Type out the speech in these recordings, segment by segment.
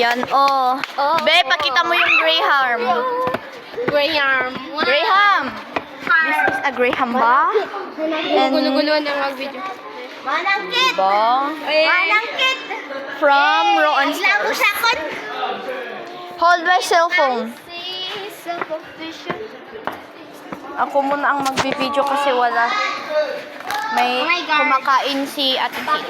Yan, oh. Be, pakita mo yung Graham. Graham. Graham! This is a Graham ba? And, Gulo-guluhan na mag-video. Manangkit! ba? Manangkit! From Roan Labo sa kon! Hold my cellphone. Ako muna ang magbibideo kasi wala. May Oh kumakain si Ate Kate.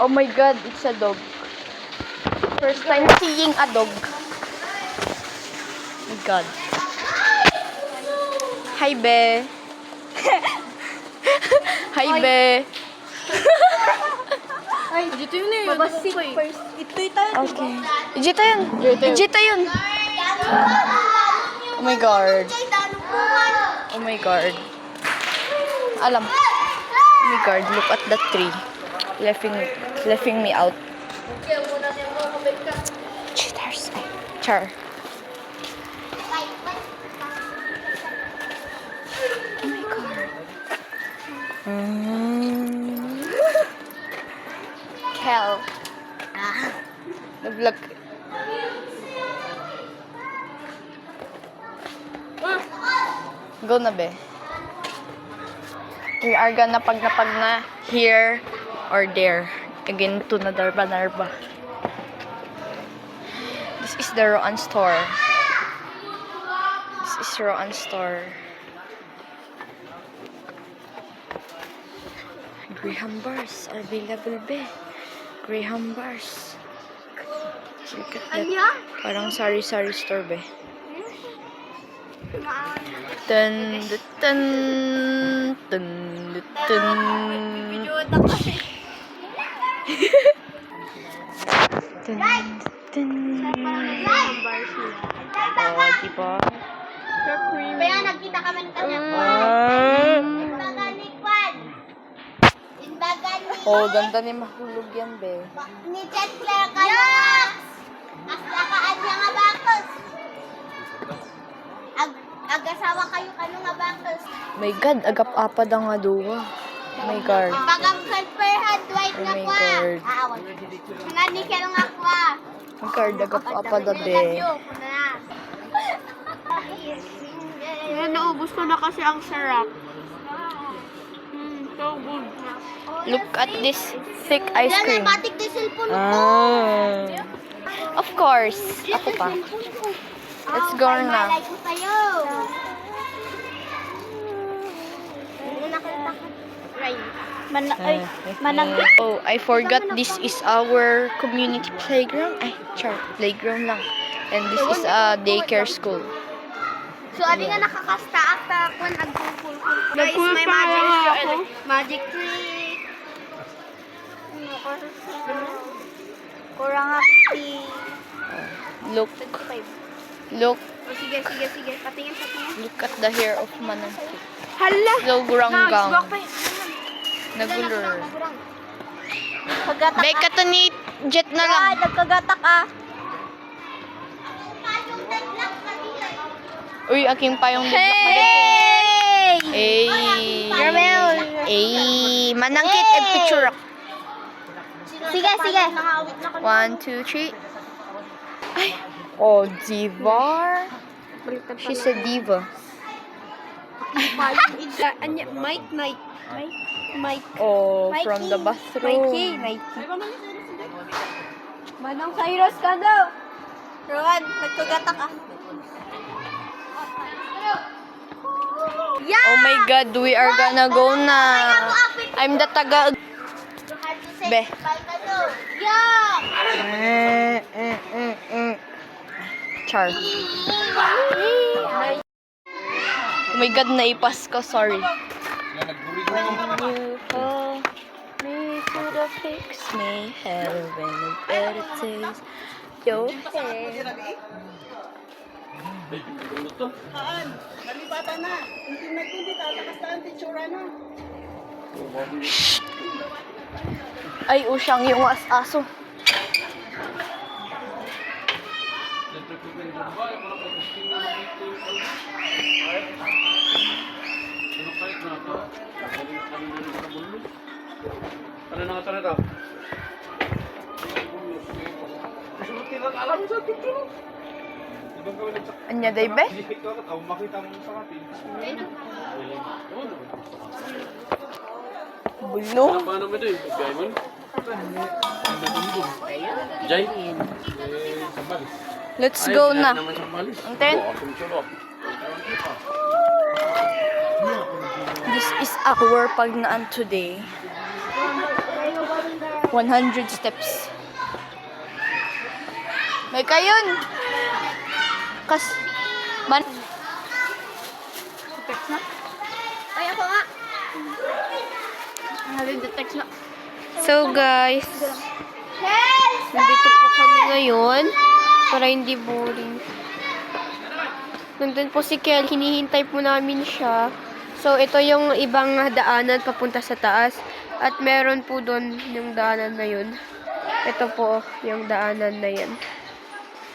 Oh my god, it's a dog. First time seeing a dog. Oh my god. Hi, Be. Hi, Be. Ay, dito yun eh. Babasik first. Ito tayo. Okay. Ijita yun. Ijita yun. Oh my god. Oh my god. Alam. Oh my god, look at that tree. Laughing, laughing me out. Cheaters. Char. Oh my god. Mm. Kel. Nag-vlog. Go na be. We are gonna pag na pag na here or there. Again to na darba narba. This is the Roan store. This is Roan store. Graham bars are available be. Graham bars. Look at that. Parang sari-sari store be. Dun, dun, dun, dun, dun, dun. Dun, dun. Oh, di ba? Kaya nagkita kami ng kanya. Ah. Imbaga ni Kwan. Imbaga ni... Oh, ganda ni mahulog yan, be. Ni Jet Claire ka Yes! As lakaan niya nga bakos. Ag ag-asawa kayo kano nga bakos. My God, agap apad ang nga duwa. My God. Bagam confirmed white Oh nga my kwa. God. Aawag. Nga ni Kel nga kwa. My God, agap apad a be. Yan, naubos ko na kasi ang sarap. Mm, so good. Look at this thick ice Yan cream. na, batik di cellphone ko. Ah. Of course. Ako pa. Let's go Ay, na. Man, ay, Oh, I forgot this is our community playground. Ay, char, playground lang. And this is a daycare school. So, ano nga nakakasta after kung nagkukul Guys, may magic trick. Magic trick. Kurang happy. Look, look, O, sige, sige, sige. Patingin, patingin. look at the hair of Manangkit. Hala! Slow guranggang. Nagswak pa yun. Nagulur. Paggatak Beka to ni Jet na lang. Ah, nagkagatak ah. Uy, aking pa yung bigla Hey! Eh, Caramel. eh, manangkit, egg picture ako. Sige, sige. One, two, three. Ay, oh, diva. She's a diva. Mike, Mike. Mike, Mike. Oh, from the bathroom. Mikey, Mikey. Manong Cyrus ka daw. Rowan, nagkagatak ah. Yeah! Oh my God, we are gonna go na. I'm the taga. Be. Yeah! Eh, eh, eh. Char. Oh my God, naipas ko. Sorry. When you hold me to the fix me heaven and better taste your hair. Nalipatan na. Hindi na kundi tatakas na ang titsura na. Ay, usyang yung as-aso. Ano na. Ibang gawin sa Anya, day be? Bulo. Paano mo ito? Mo? Jay? Sambalis. Let's go na. naman This is our pagnaan today. 100 steps. May kayon! Kas... Man... Text na? Ay, ako nga. The text na. So guys, nandito po kami ngayon para hindi boring. Nandun po si Kel, hinihintay po namin siya. So ito yung ibang daanan papunta sa taas. At meron po doon yung daanan na yun. Ito po yung daanan na yan.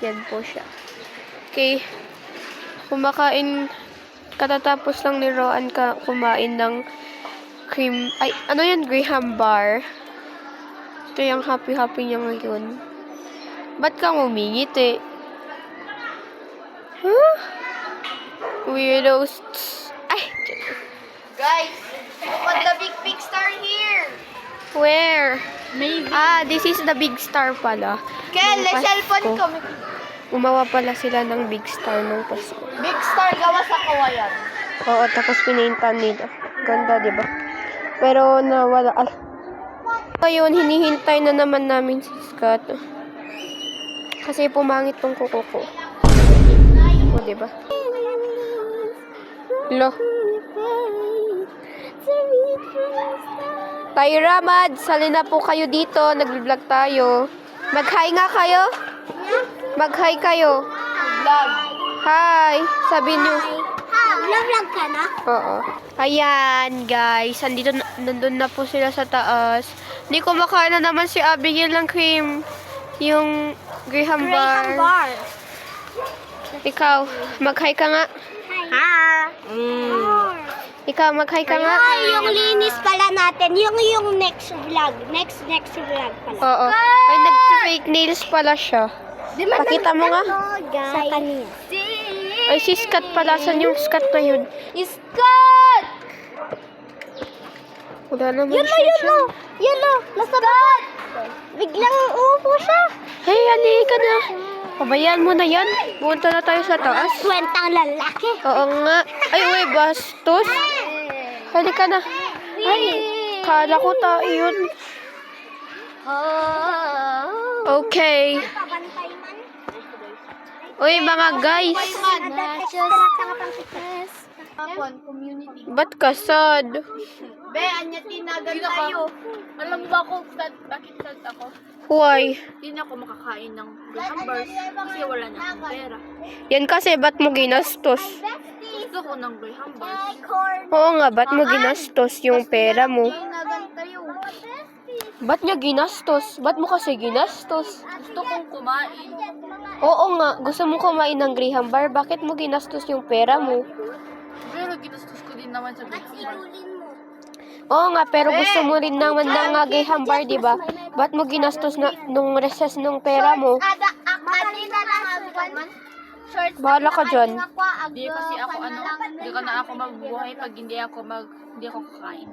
Yan po siya. Okay. Kumakain, katatapos lang ni Roan ka kumain ng cream, ay, ano yan, Graham bar. Ito yung happy-happy niya ngayon. Ba't kang umingit eh? Huh? Weirdos. Ay! Guys! Look at the big, big star here! Where? Maybe. Ah, this is the big star pala. Kel, Nung cellphone ko. Gumawa pala sila ng big star nung Pasko. Big star gawa sa kawayan. Oo, tapos pinaintan nila. Ganda, di ba? Pero nawala. Ah. Ngayon, hinihintay na naman namin si Scott. Kasi pumangit tong kuko ko. O, di ba? Lo. Tyra, Mad, sali na po kayo dito. Nag-vlog tayo. Mag-hi nga kayo. Mag-hi kayo. Vlog. Hi. Sabi niyo. Ha, vlog ka na? Oo. Ayan, guys. Andito na, nandun na po sila sa taas. Hindi ko makain na naman si Abigail ng cream. Yung Graham bar. bar. Ikaw, mag-hi ka nga. Ha? Mm. Ikaw, mag-hi ka nga. Ay, yung linis pala natin. Yung yung next vlog. Next, next vlog pala. Oo. Ay, nag-fake nails pala siya. Pakita mo nga. Sa kanya. Ay, si Scott pala. Saan yung Scott na yun? Scott! Wala naman Yun na, siya yun na. dyan. Yun na. Nasa Scott! Biglang uupo siya. Hey, halika na. Pabayaan mo na yan. Punta na tayo sa taas. Kwentang lalaki. Oo nga. Ay, uy, bastos. Halika na. Ay, kala ko tayo yun. Okay. Pabantay man. Uy, mga guys. Hapon, community. Ba't ka sad? Be, anya tinagan tayo. Alam ba ko sad, bakit sad ako? Why? Hindi na ako makakain ng grahambers kasi wala na akong pera. Yan kasi, ba't mo ginastos? Gusto ko ng. Corn. Oo nga, ba't mo ginastos yung pera mo? Ba't niya ginastos? Ba't mo kasi ginastos? Gusto kong kumain. Oo nga, gusto mo kumain ng Graham bar, bakit mo ginastos yung pera mo? Ginastos ko din naman sa grahambers. Oo nga, pero gusto mo rin naman ng uh, Graham bar, di ba? Ba't mo ginastos na, nung recess nung pera mo? Ada, akadi na lang agwan. Shorts. Bahala ka dyan. Hindi kasi ako ano, hindi ka na ako magbuhay pag hindi ako mag, hindi ako kakain.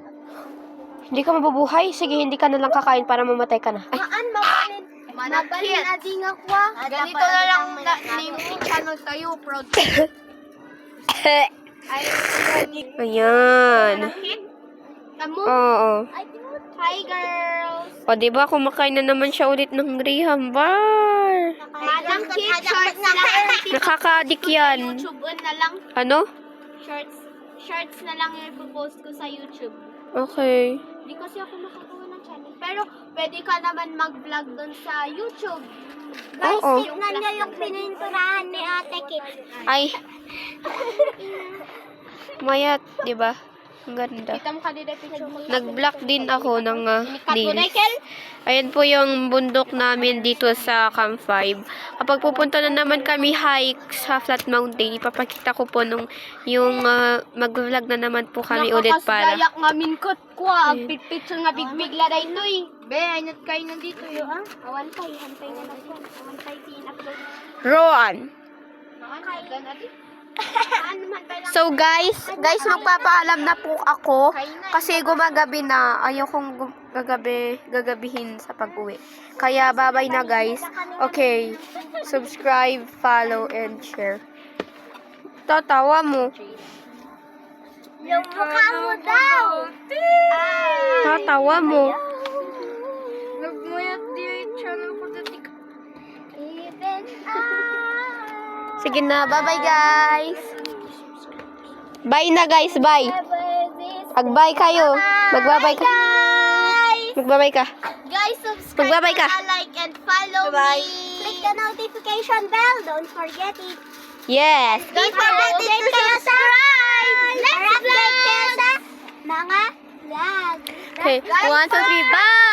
Hindi ka mabubuhay? Sige, hindi ka na lang kakain para mamatay ka na. Ay, Maan mabalin. Mabalin na di nga kwa. Ganito na lang na, name channel tayo, proud. Ayan. Oo. Hi girls. O, di ba kumakain na naman siya ulit ng Graham bar. Madam Kid, shorts na lang. Nakaka-addict yan. YouTube na lang. Ano? Shorts. Shorts na lang yung ipopost ko sa YouTube. Okay. Hindi kasi ako makagawa ng channel. Pero pwede ka naman mag-vlog doon sa YouTube. Guys, Oo. tignan niyo yung pininturahan ni Ate Kit. Ay. Mayat, di ba? Ang ganda. Picture. Nag-block din ako ng uh, mo, nails. Ayan po yung bundok namin dito sa Camp 5. Kapag pupunta na naman kami hike sa Flat Mountain, ipapakita ko po nung yung uh, mag-vlog na naman po kami ulit para. Nakakasgayak nga minkot ko ah. Ang pitpitson nga bigbigla na ito eh. Be, aynat kayo nandito yun ah. Awan pa, hantay na lang yan. Awan pa, tin-upload. Roan! Natin. Ano man pa lang. So guys, guys magpapaalam na po ako kasi gumagabi na. Ayaw kong gum- gagabi, gagabihin sa pag-uwi. Kaya bye-bye na guys. Okay. Subscribe, follow, and share. Tatawa mo. Yung mukha mo daw. Tatawa mo. Sige na, bye-bye guys. Bye na guys, bye. Mag-bye kayo. Magbabay ka. Magbabay ka. Guys, subscribe Magbabay ka. and like and follow me. Click the notification bell. Don't forget it. Yes. Don't forget it to subscribe. Let's sa mga vlog. Okay, one, two, three, bye!